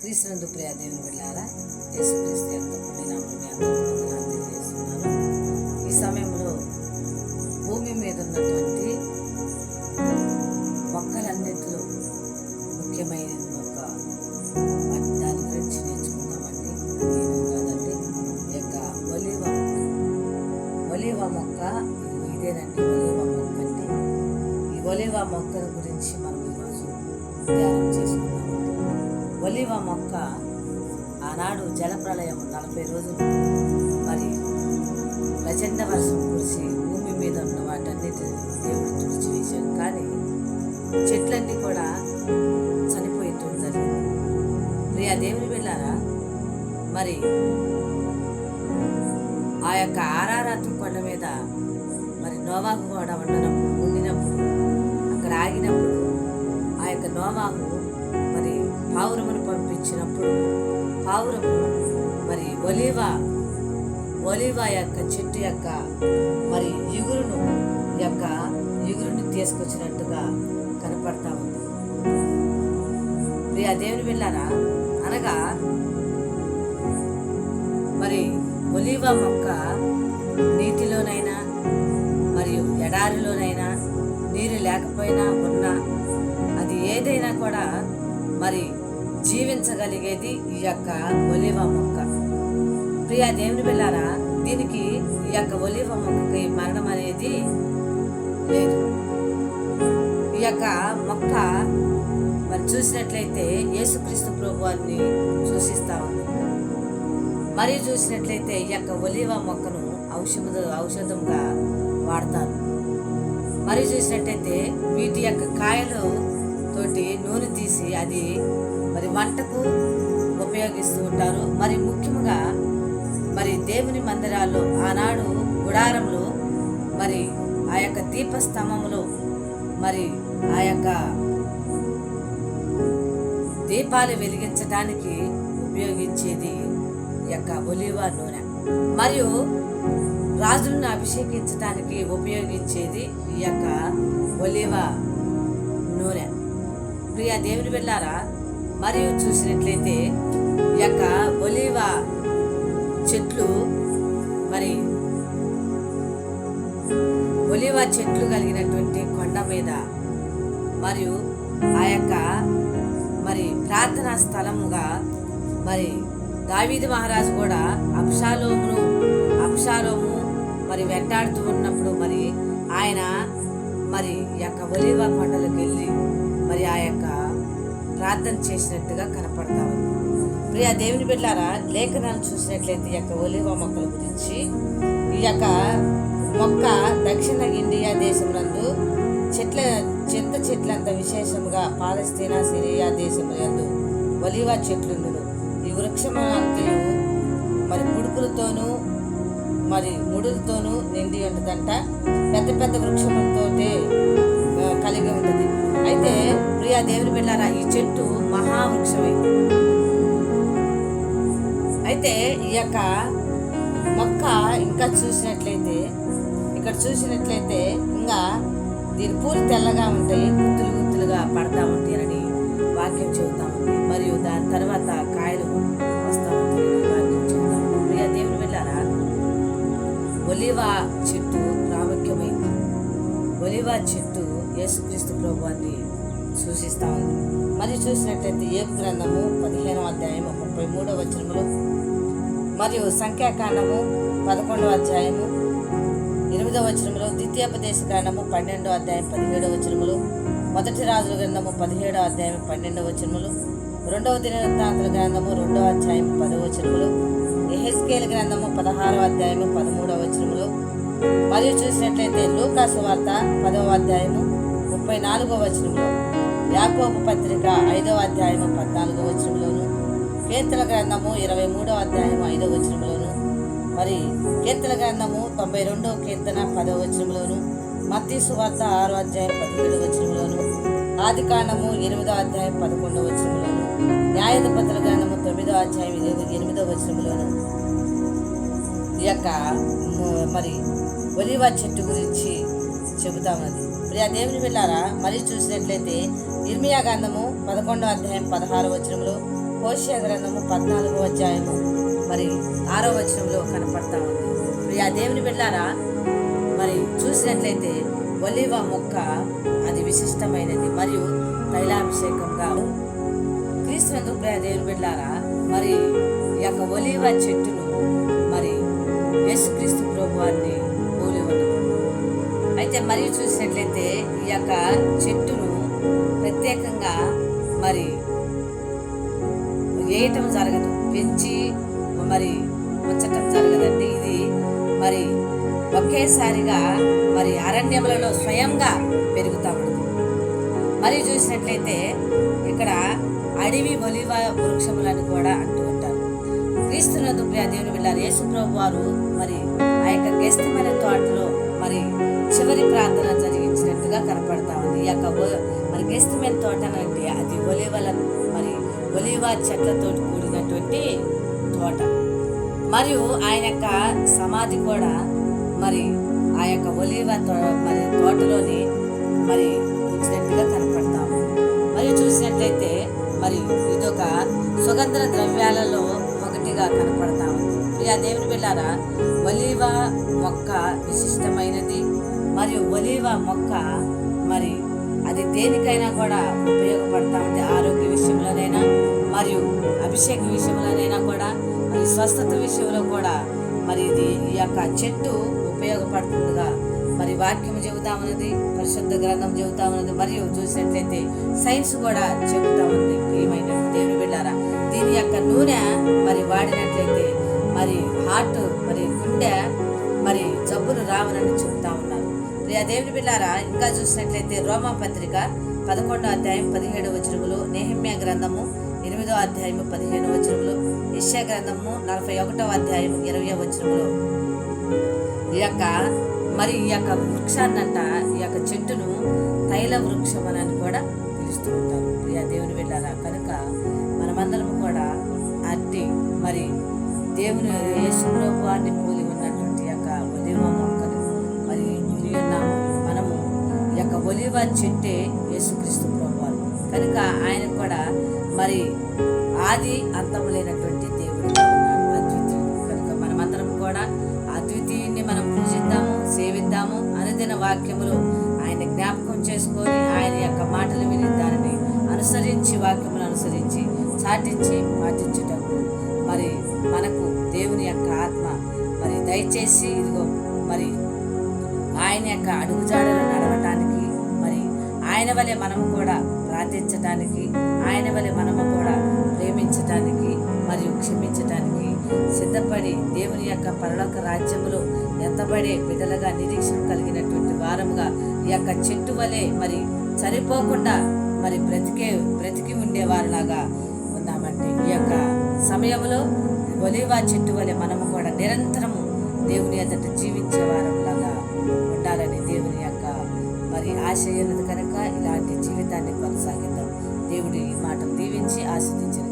క్రీస్తునందు ప్రియ దేవుని వెళ్ళారా యేసుక్రీస్తు యొక్క పుణ్యనామం తెలియజేస్తున్నాను. ఈ సమయంలో భూమి మీద ఉన్నటువంటి మొక్కలన్నింటిలో ముఖ్యమైన ఒక దాని గురించి నేర్చుకుందామండి. అది కాదండి ఈ యొక్క ఒలివ మొక్క. ఒలివ మొక్క ఇదేనండి ఒలివ మొక్క అంటే ఈ ఒలివ మొక్కల గురించి మనం ఈరోజు ధ్యానం చేసుకుందామండి ఒలివ మొక్క ఆనాడు జలప్రలయం నలభై రోజులు. మరి ప్రచండ వర్షం కురిసి భూమి మీద ఉన్న వాటన్నిటిని దేవుడు తుడిచివేశాడు. కానీ చెట్లన్నీ కూడా చనిపోయటం జరిగింది. ప్రియ దేవుని వెళ్ళారా మరి ఆ యొక్క ఆరారాత్రి కొండ మీద మరి నోవాహు కూడా ఉండనప్పుడు ఉండినప్పుడు అక్కడ ఆగినప్పుడు ఆ యొక్క నోవాహు మరి పావురమును వచ్చినప్పుడు పావురము మరి ఒలివ ఒలివ యొక్క చెట్టు యొక్క మరి ఇగురును యొక్క ఇగురుని తీసుకొచ్చినట్టుగా కనపడతా ఉంది. ప్రియ దేవుని వెళ్ళారా అనగా మరి ఒలివ మొక్క నీటిలోనైనా మరియు ఎడారిలోనైనా నీరు లేకపోయినా ఉన్నా అది ఏదైనా కూడా మరి జీవించగలిగేది ఈ యొక్క ఒలివ మొక్క. ప్రియ దేవుని వెళ్ళారా దీనికి ఈ యొక్క ఒలివ మొక్కకి మరణం అనేది లేదు. ఈ యొక్క మొక్క మరి చూసినట్లయితే యేసుక్రీస్తు ప్రభువాన్ని సూచిస్తా ఉంది. మరియు చూసినట్లయితే ఈ యొక్క ఒలివ మొక్కను ఔషధ ఔషధంగా వాడతారు. మరి చూసినట్టయితే వీటి యొక్క కాయలు తోటి నూనె తీసి అది మరి వంటకు ఉపయోగిస్తూ ఉంటారు. మరి ముఖ్యంగా మరి దేవుని మందిరాల్లో ఆనాడు గుడారంలో మరి ఆ యొక్క దీపస్తంభంలో మరి ఆ యొక్క దీపాలు వెలిగించడానికి ఉపయోగించేది ఈ యొక్క ఒలివ నూనె. మరియు రాజులను అభిషేకించడానికి ఉపయోగించేది ఈ యొక్క ఒలివ నూనె. ప్రియ దేవుని వెళ్ళారా మరియు చూసినట్లయితే ఈ యొక్క ఒలివ చెట్లు మరి ఒలివ చెట్లు కలిగినటువంటి కొండ మీద మరియు ఆ యొక్క మరి ప్రార్థనా స్థలముగా మరి దావీది మహారాజు కూడా అప్షాలోమును అప్షాలోము మరి వెంటాడుతూ ఉన్నప్పుడు మరి ఆయన మరి యొక్క ఒలివ కొండల ప్రార్థన చేసినట్టుగా కనపడతా ఉంది. ప్రియా దేవుని బిడ్డారా లేఖనాలు చూసినట్లయితే ఈ యొక్క ఒలివ మొక్కల గురించి ఈ యొక్క మొక్క దక్షిణ ఇండియా దేశం నందు చెట్ల చింత చెట్లంత విశేషముగా పాలస్తీనా సిరియా దేశములందు ఒలివ చెట్లుండును. ఈ వృక్షమంతయు మరి పుడుకులతోనూ మరి ముడులతోనూ నిండి ఉంటుందంట. పెద్ద పెద్ద వృక్షములతోటే కలిగి ఉంటుంది. అయితే ప్రియా దేవుని బిళ్ళారా ఈ చెట్టు మహావృక్షమైంది. అయితే ఈ యొక్క మొక్క ఇంకా చూసినట్లయితే ఇక్కడ చూసినట్లయితే ఇంకా దీని పూలు తెల్లగా ఉంటాయి గుత్తులు గుత్తులుగా పడతా ఉంటాయని వాక్యం చెబుతా ఉంది. మరియు దాని తర్వాత కాయలు వస్తూ ఉంటాయని వాక్యం చెబుతా ఉంది. ప్రియ దేవుని వెళ్ళారా ఒలివ చెట్టు ప్రాముఖ్యమైంది. ఒలివ చెట్టు యేసుక్రీస్తు ప్రభువాన్ని సూచిస్తా ఉంది. మరియు చూసినట్లయితే ఏ గ్రంథము పదిహేనవ అధ్యాయము ముప్పై మూడవ వచనములు మరియు సంఖ్యాకాండము పదకొండవ అధ్యాయము ఎనిమిదవ వచనములు ద్వితీయోపదేశ కాండము పన్నెండవ అధ్యాయం పదిహేడవ వచనములు మొదటి రాజుల గ్రంథము పదిహేడవ అధ్యాయం పన్నెండవ వచనములు రెండవ దినవృత్తాంతుల గ్రంథము రెండవ అధ్యాయం పదవ వచనములు ఎహెస్కేల్ గ్రంథము పదహారవ అధ్యాయము పదమూడవ వచనములు మరియు చూసినట్లయితే లూకాసు వార్త పదవ అధ్యాయము ముప్పై నాలుగో వచనంలో యాకోబు పత్రిక ఐదవ అధ్యాయము పద్నాలుగో వచనంలోను కీర్తన గ్రంథము ఇరవై మూడో అధ్యాయము ఐదో వచనంలోను మరి కీర్తన గ్రంథము తొంభై రెండవ కీర్తన పదవ వచనంలోను మత్తి సువార్త ఆరో అధ్యాయం పదిహేడు వచనంలోను ఆది కాండము ఎనిమిదో అధ్యాయం పదకొండవ వచనంలోను న్యాయాధిపతుల గ్రంథము తొమ్మిదో అధ్యాయం ఎనిమిది ఎనిమిదో వచనంలోను. ఈ యొక్క మరి ఒలివ చెట్టు గురించి చెబుతా ప్రియా దేవుని వెళ్ళారా మరి చూసినట్లయితే నిర్మియా గ్రంథము పదకొండో అధ్యాయం పదహారు వచనంలో హోషియా గ్రంథము పద్నాలుగో అధ్యాయము మరి ఆరో వచనంలో కనపడతా ఉంది. ప్రియా ఆ దేవుని బిడ్డారా మరి చూసినట్లయితే ఒలివ మొక్క అది విశిష్టమైనది మరియు తైలాభిషేకంగా క్రీస్తు ప్రియ దేవుని బిడ్డారా మరి ఈ యొక్క ఒలివ చెట్టును మరి యేసుక్రీస్తు ప్రభు వారిని అయితే మరియు చూసినట్లయితే ఈ యొక్క చెట్టును ప్రత్యేకంగా మరి వేయటం జరగదు. పెంచి మరి ఉంచటం జరగదండి. ఇది మరి ఒకేసారిగా మరి అరణ్యములలో స్వయంగా పెరుగుతా ఉంటుంది మరి చూసినట్లయితే ఇక్కడ అడవి ఒలివ వృక్షములను కూడా అంటూ ఉంటారు. క్రీస్తునందు ప్రియ దేవుని వెళ్ళారు యేసుప్రభు వారు మరి ఆ యొక్క గెస్తమైన తోటలో అది ఒలివల మరి ఒలివ చెట్లతో కూడినటువంటి తోట. మరియు ఆయన యొక్క సమాధి కూడా మరి ఆ యొక్క ఒలివ తో- మరి తోటలోని మరి ఉంచినట్టుగా కనపడతాము. మరియు చూసినట్లయితే మరి ఇదొక సుగంధ ద్రవ్యాలలో ఒకటిగా కనపడతా ఉంది ప్రియా దేవుని పిల్లారా ఒలివ మొక్క విశిష్టమైనది. మరియు ఒలివ మొక్క మరి అది దేనికైనా కూడా ఉపయోగపడతా ఉంది ఆరోగ్య విషయంలోనైనా మరియు అభిషేక విషయంలోనైనా కూడా మరి స్వస్థత విషయంలో కూడా మరి ఇది ఈ యొక్క చెట్టు ఉపయోగపడుతుందిగా. మరి వాక్యం చెబుతా ఉన్నది పరిశుద్ధ గ్రంథం చెబుతా ఉన్నది మరియు చూసినట్లయితే సైన్స్ కూడా చెబుతా ఉంది. ప్రియమైన దేవుని బిడ్డారా దీని యొక్క నూనె మరి వాడినట్లయితే మరి హార్ట్ మరి గుండె మరి జబ్బులు రావనని చెబుతా ఉన్నారు ప్రియ దేవుని బిల్లారా ఇంకా చూసినట్లయితే రోమా పత్రిక పదకొండో అధ్యాయం పదిహేడు వచనములు నేహమ్య గ్రంథము ఎనిమిదో అధ్యాయము పదిహేను వచనములు ఇష్యా గ్రంథము నలభై ఒకటో అధ్యాయం ఇరవై వచనములు. ఈ యొక్క మరి ఈ యొక్క వృక్షాన్నంట ఈ యొక్క చెట్టును తైల వృక్షం అని కూడా పిలుస్తూ ఉంటారు. ప్రియా దేవుని వెళ్ళారా కనుక మనమందరం కూడా అట్టి మరి దేవుని యేసుప్రభు వారిని పోలి ఉన్నటువంటి యొక్క ఒలివ యొక్క చెట్టే యేసుక్రీస్తు ప్రభువారు. కనుక ఆయన కూడా మరి ఆది అంతము లేనటువంటి దేవుడు అద్వితీయుడు. కనుక మనమందరం కూడా అద్వితీయుని మనం పూజిద్దాము సేవిద్దాము అనుదిన వాక్యములు ఆయన జ్ఞాపకం చేసుకొని ఆయన యొక్క మాటలు విని దానిని అనుసరించి వాక్యములు అనుసరించి చాటించి పాటించుటకు మరి మనకు దేవుని యొక్క ఆత్మ మరి దయచేసి ఇదిగో మరి ఆయన యొక్క అడుగుజాడలు నడ ఆయన వలె మనము కూడా ప్రార్థించటానికి ఆయన వలె మనము కూడా ప్రేమించటానికి మరియు క్షమించటానికి సిద్ధపడి దేవుని యొక్క పరలోక రాజ్యములో ఎత్తబడే బిడ్డలుగా నిరీక్షణ కలిగినటువంటి వారముగా ఈ యొక్క చెట్టు వలె మరి చనిపోకుండా మరి బ్రతికే బ్రతికి ఉండేవారిలాగా ఉన్నామండి. ఈ యొక్క సమయంలో ఒలివా చెట్టు వలె మనము కూడా నిరంతరము దేవుని ఎదుట జీవించే వారంలాగా ఉండాలని దేవుని యొక్క మరి ఆశయున్నది కనుక ఇలాంటి జీవితాన్ని కొనసాగిద్దాం. దేవుడి ఈ మాటలు దీవించి ఆస్వాదించిన